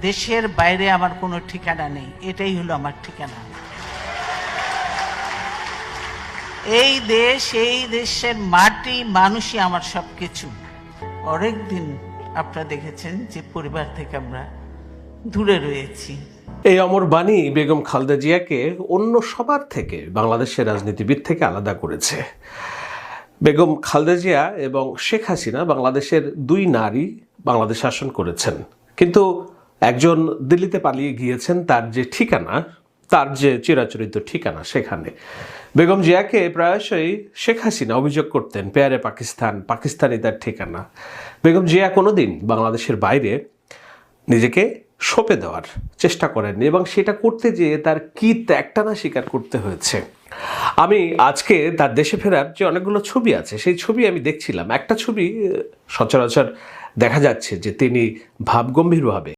দেশের বাইরে আমার কোনো ঠিকানা নেই। এটাই হলো আমার ঠিকানা। এই দেশ, এই দেশের মাটি, মানুষই আমার সব কিছু অনেক দিন আপনারা দেখেছেন যে পরিবার থেকে আমরা দূরে রয়েছি। এই অমর বাণী বেগম খালদা জিয়াকে অন্য সবার থেকে বাংলাদেশের রাজনীতিবিদ থেকে আলাদা করেছে। বেগম খালদা জিয়া এবং শেখ হাসিনা বাংলাদেশের দুই নারী বাংলাদেশ শাসন করেছেন। কিন্তু একজন দিল্লিতে পালিয়ে গিয়েছেন, তার যে ঠিকানা, তার যে চিরাচরিত ঠিকানা সেখানে। বেগম জিয়াকে প্রায়শই শেখ হাসিনা অভিযোগ করতেন, পেয়ারে পাকিস্তান, পাকিস্তানি তার ঠিকানা। বেগম জিয়া কোনোদিন বাংলাদেশের বাইরে নিজেকে সঁপে দেওয়ার চেষ্টা করেননি এবং সেটা করতে যেয়ে তার কি ত্যাগটানা স্বীকার করতে হয়েছে। আমি আজকে তার দেশে ফেরার যে অনেকগুলো ছবি আছে, সেই ছবি আমি দেখছিলাম। একটা ছবি সচরাচর দেখা যাচ্ছে যে তিনি ভাবগম্ভীরভাবে